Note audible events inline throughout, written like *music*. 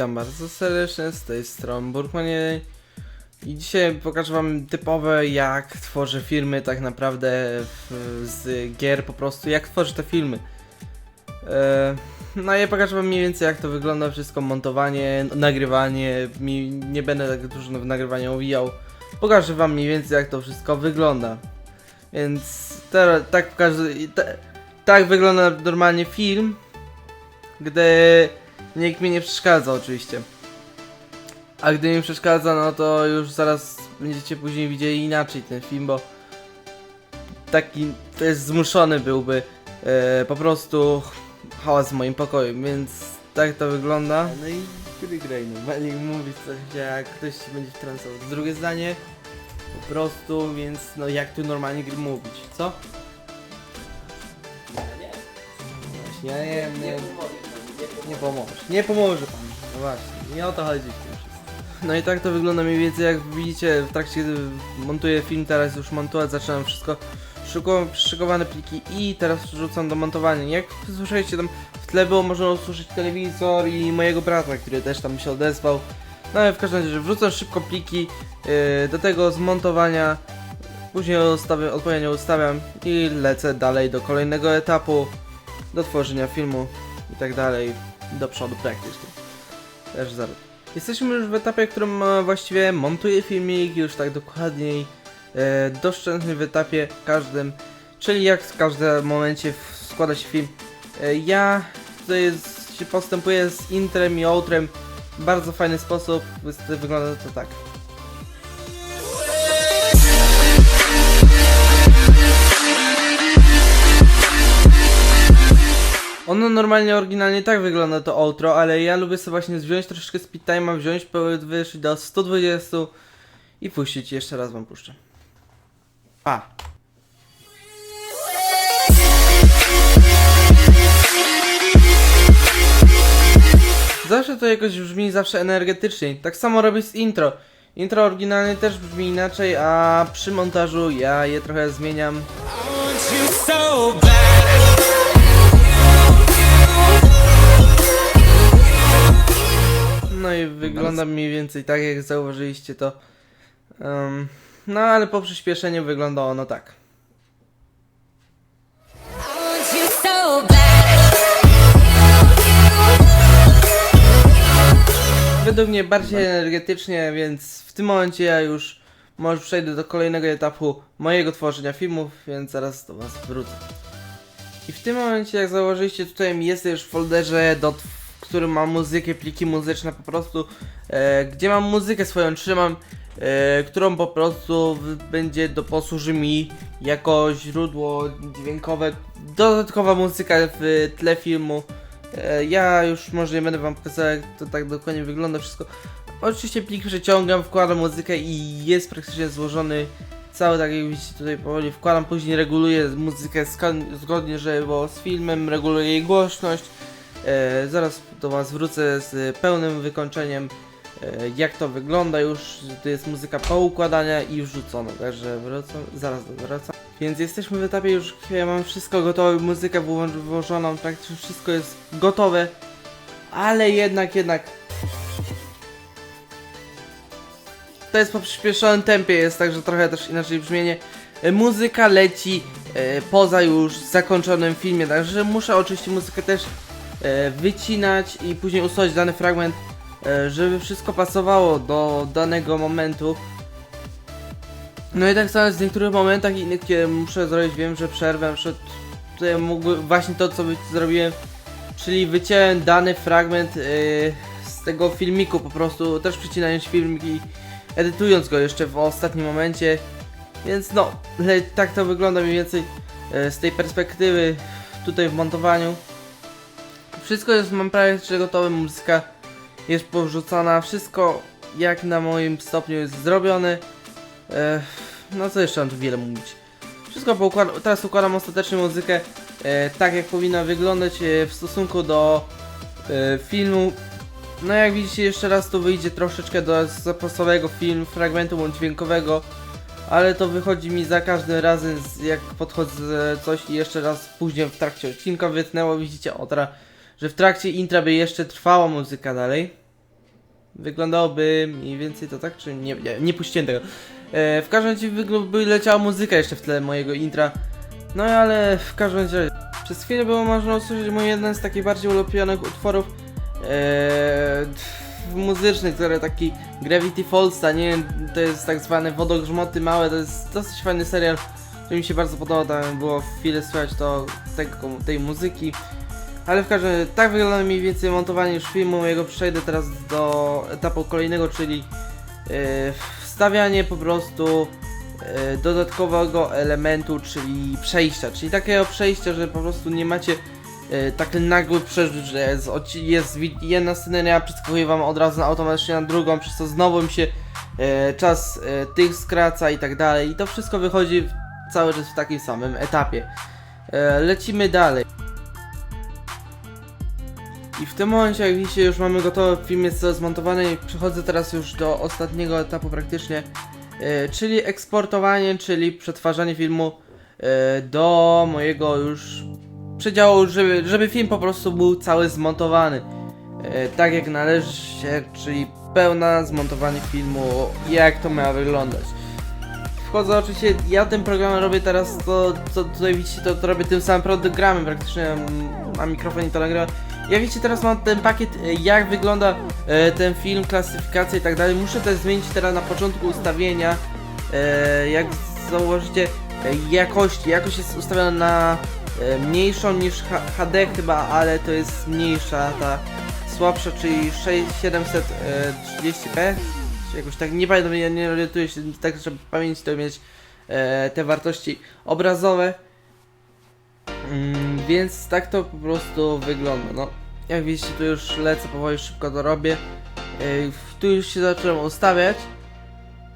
Witam bardzo serdecznie z tej strony Burkmanie i dzisiaj pokażę wam typowe jak tworzę filmy tak naprawdę w, z gier po prostu, jak tworzę te filmy. E, no i pokażę wam mniej więcej jak to wygląda wszystko, montowanie, nagrywanie, mi, nie będę tak dużo w nagrywaniu owijał. Pokażę wam mniej więcej jak to wszystko wygląda. Więc teraz tak i te, tak wygląda normalnie film, gdy nikt mi nie przeszkadza oczywiście. A gdy mi przeszkadza, no to już zaraz będziecie później widzieli inaczej ten film, bo taki to jest zmuszony byłby e, po prostu hałas w moim pokoju, więc tak to wygląda. No i który graj normalnie mówić coś, jak ktoś się będzie wtrącał. Drugie zdanie, po prostu, więc no jak tu normalnie gry mówić, co? Właśnie, ja nie, nie, nie pomożesz. Nie pomoże pan. No właśnie, nie o to chodzi w tym wszystkim. No i tak to wygląda mniej więcej jak widzicie w trakcie gdy montuję film, teraz już montować, zaczynam wszystko szyko- przyszykowane pliki i teraz rzucam do montowania. Jak słyszeliście tam w tle było można usłyszeć telewizor i mojego brata, który też tam się odezwał. No ale w każdym razie wrzucam szybko pliki yy, do tego zmontowania. Później ustawiam, odpowiednio ustawiam i lecę dalej do kolejnego etapu, do tworzenia filmu i tak dalej, do przodu praktycznie. Też zaraz. Jesteśmy już w etapie, w którym e, właściwie montuję filmik, już tak dokładniej, e, doszczętny w etapie każdym, czyli jak w każdym momencie składa się film. E, ja tutaj postępuję z intrem i outrem w bardzo fajny sposób, Wy- wygląda to tak. Ono normalnie, oryginalnie tak wygląda to outro, ale ja lubię sobie właśnie wziąć troszeczkę speed time'a, wziąć, wyższy do 120 i puścić. Jeszcze raz wam puszczę. A. Zawsze to jakoś brzmi zawsze energetycznie. Tak samo robię z intro. Intro oryginalnie też brzmi inaczej, a przy montażu ja je trochę zmieniam. want you so bad. No i wygląda mniej więcej tak, jak zauważyliście to. Em, no ale po przyspieszeniu wygląda ono tak. Według mnie bardziej energetycznie, więc w tym momencie ja już może przejdę do kolejnego etapu mojego tworzenia filmów, więc zaraz do Was wrócę. I w tym momencie, jak zauważyliście, tutaj jest już w folderze, do, w którym mam muzykę, pliki muzyczne po prostu, e, gdzie mam muzykę swoją trzymam, e, którą po prostu będzie do, posłuży mi jako źródło dźwiękowe, dodatkowa muzyka w tle filmu. E, Ja już może nie będę wam pokazał jak to tak dokładnie wygląda wszystko. Oczywiście plik przeciągam, wkładam muzykę i jest praktycznie złożony cały tak jak widzicie tutaj powoli wkładam, później reguluję muzykę zgodnie, żeby było z filmem, reguluję jej głośność. E, zaraz do was wrócę z pełnym wykończeniem e, jak to wygląda już, to jest muzyka po układania i już także wracam, zaraz wracam. Więc jesteśmy w etapie już, ja mam wszystko gotowe, muzykę włożoną, praktycznie wszystko jest gotowe, ale jednak, jednak to jest po przyspieszonym tempie, jest także trochę też inaczej brzmienie. Muzyka leci e, poza już zakończonym filmie, także muszę oczywiście muzykę też wycinać i później usunąć dany fragment, e, żeby wszystko pasowało do danego momentu. No i tak samo z niektórych momentach innych, kiedy muszę zrobić, wiem, że przerwę, przed tutaj mógłby właśnie to, co zrobiłem, czyli wyciąłem dany fragment e, z tego filmiku, po prostu też przycinając filmik i edytując go jeszcze w ostatnim momencie. Więc no, tak to wygląda mniej więcej e, z tej perspektywy tutaj w montowaniu. Wszystko jest, mam prawie że gotowe, muzyka jest powrzucona, wszystko jak na moim stopniu jest zrobione. No co jeszcze mam tu wiele mówić. Wszystko poukładam, teraz układam ostatecznie muzykę e, tak jak powinna wyglądać e, w stosunku do e, filmu. No jak widzicie jeszcze raz tu wyjdzie troszeczkę do zapasowego film, fragmentu dźwiękowego, ale to wychodzi mi za każdym razem jak podchodzę coś i jeszcze raz później w trakcie odcinka wytnęło, widzicie otra, że w trakcie intra by jeszcze trwała muzyka dalej. wyglądałoby mniej więcej to tak, czy nie, nie, nie puściłem tego. E, w każdym razie by leciała muzyka jeszcze w tle mojego intra. No ale w każdym razie przez chwilę było można usłyszeć mój jeden z takich bardziej ulubionych utworów e, muzycznych, który taki Gravity Falls, a nie to jest tak zwane wodogrzmoty małe, to jest dosyć fajny serial, który mi się bardzo podobał, tam było chwilę słychać to, tego, tej muzyki. Ale w każdym razie, tak wygląda mniej więcej montowanie już filmu, jego przejdę teraz do etapu kolejnego, czyli e, wstawianie po prostu e, dodatkowego elementu, czyli przejścia, czyli takiego przejścia, że po prostu nie macie e, taki nagły przerzut, że jest, jest jedna sceneria, przeskakuje wam od razu automatycznie na drugą, przez to znowu mi się e, czas e, tych skraca i tak dalej i to wszystko wychodzi cały czas w takim samym etapie. E, lecimy dalej. I w tym momencie, jak widzicie, już mamy gotowy film, jest to zmontowany i przechodzę teraz już do ostatniego etapu praktycznie, e, czyli eksportowanie, czyli przetwarzanie filmu e, do mojego już przedziału, żeby, żeby film po prostu był cały zmontowany. E, tak jak należy się, czyli pełna zmontowanie filmu, jak to ma wyglądać. Wchodzę oczywiście, ja tym programem robię teraz to, co tutaj widzicie, to, to robię tym samym programem praktycznie, mam mikrofon i to nagrywam. Ja wiecie, teraz mam ten pakiet, e, jak wygląda e, ten film, klasyfikacja i tak dalej. Muszę też zmienić teraz na początku ustawienia, e, jak założycie jakości. Jakość jest ustawiona na mniejszą niż HD chyba, ale to jest mniejsza, ta słabsza, czyli 6730p. Czy jakoś tak, nie pamiętam, ja nie orientuję się tak, żeby pamięć to mieć te wartości obrazowe. Mm, więc tak to po prostu wygląda. No, jak widzicie, tu już lecę powoli, szybko to robię. Yy, tu już się zacząłem ustawiać.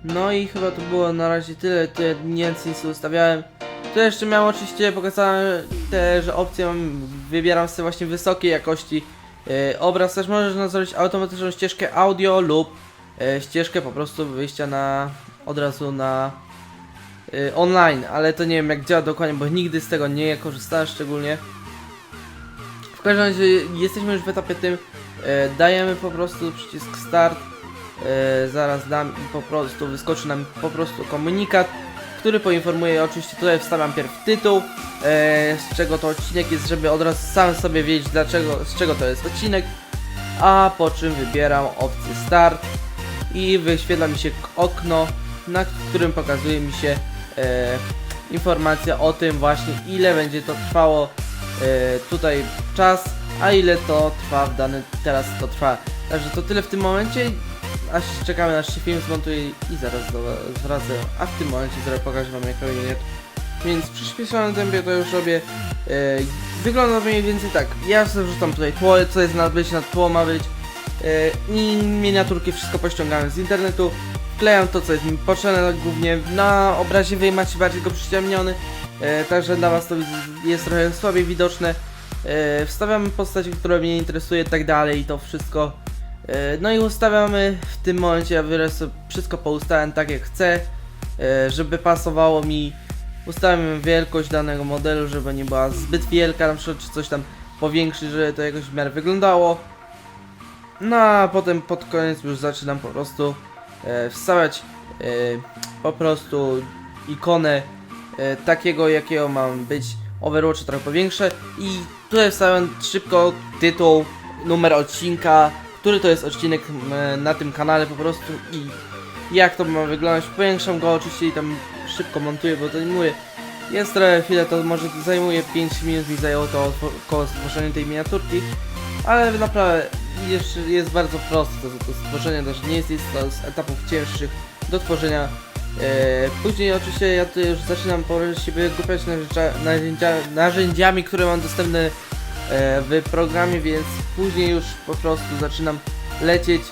No i chyba to było na razie tyle. Ja nic sobie ustawiałem. Tu jeszcze miałem oczywiście pokazane te, że opcje mam, wybieram sobie właśnie wysokiej jakości yy, obraz. Też możesz zrobić automatyczną ścieżkę audio lub yy, ścieżkę po prostu wyjścia na od razu na y, online, ale to nie wiem jak działa dokładnie, bo nigdy z tego nie korzystałem szczególnie. W każdym razie jesteśmy już w etapie tym, e, dajemy po prostu przycisk start, e, zaraz dam i po prostu wyskoczy nam po prostu komunikat, który poinformuje, oczywiście tutaj wstawiam pierw tytuł, z czego to odcinek jest, żeby od razu sam sobie wiedzieć dlaczego, z czego to jest odcinek, a po czym wybieram opcję start i wyświetla mi się okno, na którym pokazuje mi się informacja o tym właśnie ile będzie to trwało e, tutaj czas, a ile to trwa w dany teraz to trwa. Także to tyle w tym momencie, aż czekamy aż się film zmontuje i zaraz do a w tym momencie zaraz pokażę wam jak robię więc w przyspieszonym tempie to już robię. E, wygląda mniej więcej tak. Ja sobie wrzucam tutaj tło, co jest na być, na tło ma być. E, I miniaturki wszystko pościągałem z internetu. Wklejam to, co jest mi potrzebne głównie. Na obrazie wy macie bardziej go przyciemniony. E, także dla was to jest trochę słabiej widoczne. E, wstawiamy postać, która mnie interesuje i tak dalej i to wszystko. E, no i ustawiamy w tym momencie, ja sobie wszystko poustawiam tak jak chcę, e, żeby pasowało mi. Ustawiam wielkość danego modelu, żeby nie była zbyt wielka, na przykład czy coś tam powiększyć, żeby to jakoś w miarę wyglądało. No a potem pod koniec już zaczynam po prostu wstawiać e, po prostu ikonę e, takiego jakiego mam być Overwatch trochę powiększę i tutaj wstawiam szybko tytuł, numer odcinka, który to jest odcinek na tym kanale po prostu i jak to ma wyglądać. Powiększam go oczywiście i tam szybko montuję, bo to mówię. Jest trochę chwilę, to może zajmuje 5 minut mi zajęło to około stworzenia tej miniaturki, ale naprawdę jeszcze jest bardzo proste to stworzenie, też nie jest, jest to z etapów cięższych do tworzenia. E, później oczywiście ja tu już zaczynam powoli się wygłupiać narzędzia, narzędzia, narzędziami, które mam dostępne e, w programie, więc później już po prostu zaczynam lecieć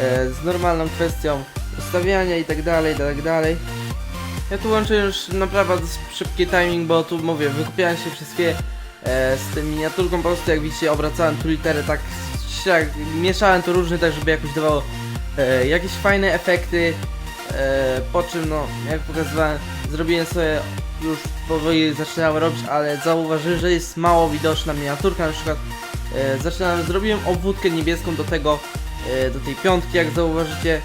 e, z normalną kwestią ustawiania i tak dalej, i tak dalej. Ja tu łączę już naprawdę szybki timing, bo tu mówię, wykupiałem się przez chwilę e, z tym miniaturką, po prostu jak widzicie obracałem tu litery tak, jak mieszałem to różnie tak, żeby jakoś dawało e, jakieś fajne efekty, e, po czym no, jak pokazywałem, zrobiłem sobie już powoli zaczynałem robić, ale zauważyłem, że jest mało widoczna miniaturka, na przykład e, zaczynałem, zrobiłem obwódkę niebieską do tego e, do tej piątki, jak zauważycie.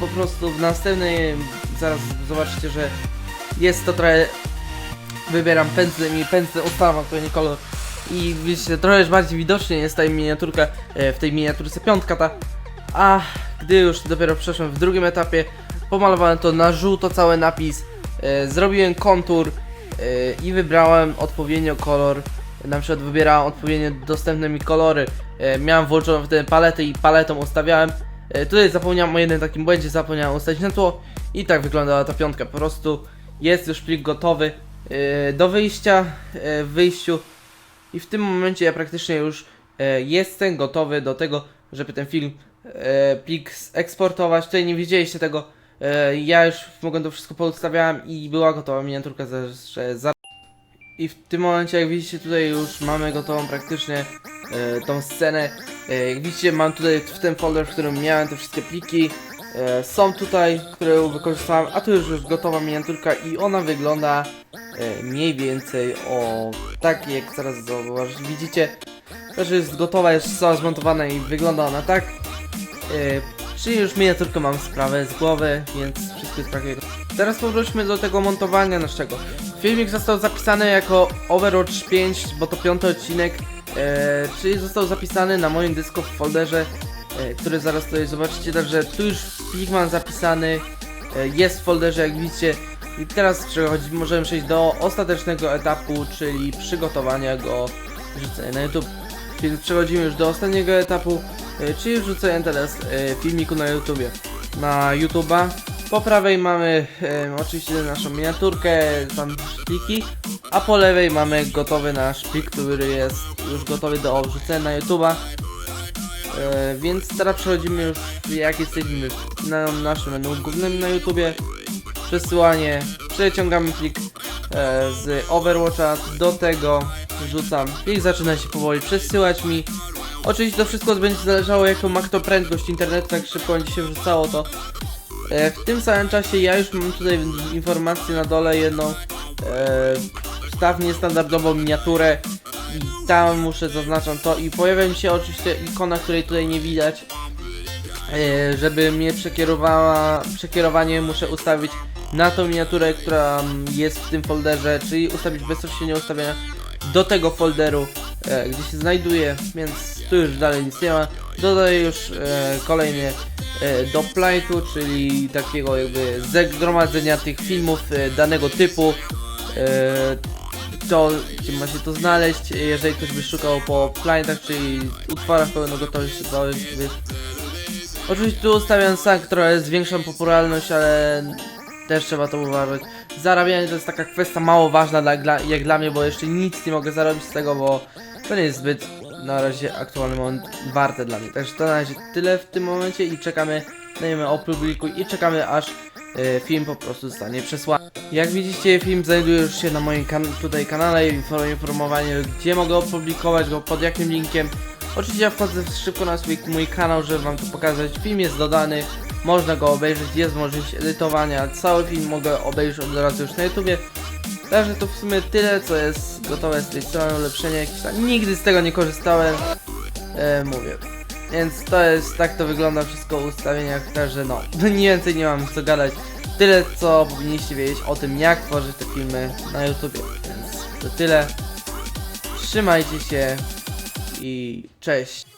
Po prostu w następnej, zaraz zobaczycie, że jest to trochę, wybieram pędzlem i pędzlem ustalam odpowiedni kolor. I wiecie, trochę już bardziej widocznie jest ta miniaturka, e, w tej miniaturce piątka ta. A gdy już dopiero przeszłem w drugim etapie, pomalowałem to na żółto cały napis, e, zrobiłem kontur e, i wybrałem odpowiednio kolor. Na przykład wybierałem odpowiednio dostępne mi kolory. Miałem włączoną wtedy paletę i paletą ustawiałem. Tutaj zapomniałem o jednym takim błędzie, zapomniałem ustawić na tło i tak wyglądała ta piątka. Po prostu jest już plik gotowy do wyjścia w wyjściu i w tym momencie ja praktycznie już e, jestem gotowy do tego, żeby ten film, e, plik eksportować. Tutaj nie widzieliście tego. E, ja już mogłem to wszystko poustawiałem i była gotowa miniaturka za, za... I w tym momencie, jak widzicie, tutaj już mamy gotową praktycznie e, tą scenę. E, jak widzicie, mam tutaj w ten folder, w którym miałem te wszystkie pliki. E, są tutaj, które wykorzystałem, a tu już już gotowa miniaturka i ona wygląda mniej więcej o tak jak zaraz zauważycie. Widzicie, to, że jest gotowa, jest cała zmontowana i wygląda ona tak. E, czyli już miniaturkę mam sprawę z głowy, więc wszystko jest prawie. Teraz powróćmy do tego montowania naszego. Filmik został zapisany jako Overwatch 5, bo to piąty odcinek, e, czyli został zapisany na moim dysku w folderze, e, który zaraz tutaj zobaczycie, także tu już plik mam zapisany, e, jest w folderze jak widzicie. I teraz możemy przejść do ostatecznego etapu, czyli przygotowania go, wrzucenia na YouTube. Więc przechodzimy już do ostatniego etapu, e, czyli wrzucenia teraz e, filmiku na YouTubie. Na YouTube'a. Po prawej mamy e, oczywiście naszą miniaturkę, tam pliki, a po lewej mamy gotowy nasz plik, który jest już gotowy do wrzucenia na YouTube'a. Więc teraz przechodzimy już, jak jesteśmy na naszym menu głównym na YouTubie. Przesyłanie, przeciągamy plik e, z Overwatcha, do tego wrzucam. Plik zaczyna się powoli przesyłać mi. Oczywiście to wszystko będzie zależało jaką ma kto prędkość internetu, tak szybko będzie się wrzucało to. E, w tym samym czasie ja już mam tutaj informację na dole jedną. E, wstaw niestandardową miniaturę i tam muszę zaznaczam to i pojawia mi się oczywiście ikona, której tutaj nie widać. E, żeby mnie przekierowała, przekierowanie muszę ustawić na tą miniaturę, która jest w tym folderze, czyli ustawić bezpośrednio ustawienia do tego folderu, e, gdzie się znajduje, więc tu już dalej nic nie ma. Dodaję już e, e, do plajtu, czyli takiego jakby zgromadzenia tych filmów e, danego typu. E, to, gdzie ma się to znaleźć, jeżeli ktoś by szukał po plajtach, czyli utworach pełnogotowych, gotowych, Oczywiście tu ustawiam sam, która zwiększam popularność, ale też trzeba to uważać. Zarabianie to jest taka kwestia mało ważna dla, dla, jak dla mnie, bo jeszcze nic nie mogę zarobić z tego, bo to nie jest zbyt na razie aktualny moment warte dla mnie. Także to na razie tyle w tym momencie i czekamy, dajemy opublikuj i czekamy aż e, film po prostu zostanie przesłany. Jak widzicie film znajduje już się na moim kan tutaj kanale, info- informowanie gdzie mogę opublikować go, pod jakim linkiem. Oczywiście ja wchodzę szybko na swój mój kanał, żeby wam to pokazać. Film jest dodany, można go obejrzeć, jest możliwość edytowania. Cały film mogę obejrzeć od razu już na YouTubie. Także to w sumie tyle, co jest gotowe z tej strony, ulepszenia jakieś tam. Nigdy z tego nie korzystałem, e, mówię. Więc to jest, tak to wygląda wszystko w ustawieniach, także no, *laughs* nie więcej nie mam co gadać. Tyle, co powinniście wiedzieć o tym, jak tworzyć te filmy na YouTubie. Więc to tyle. Trzymajcie się i cześć.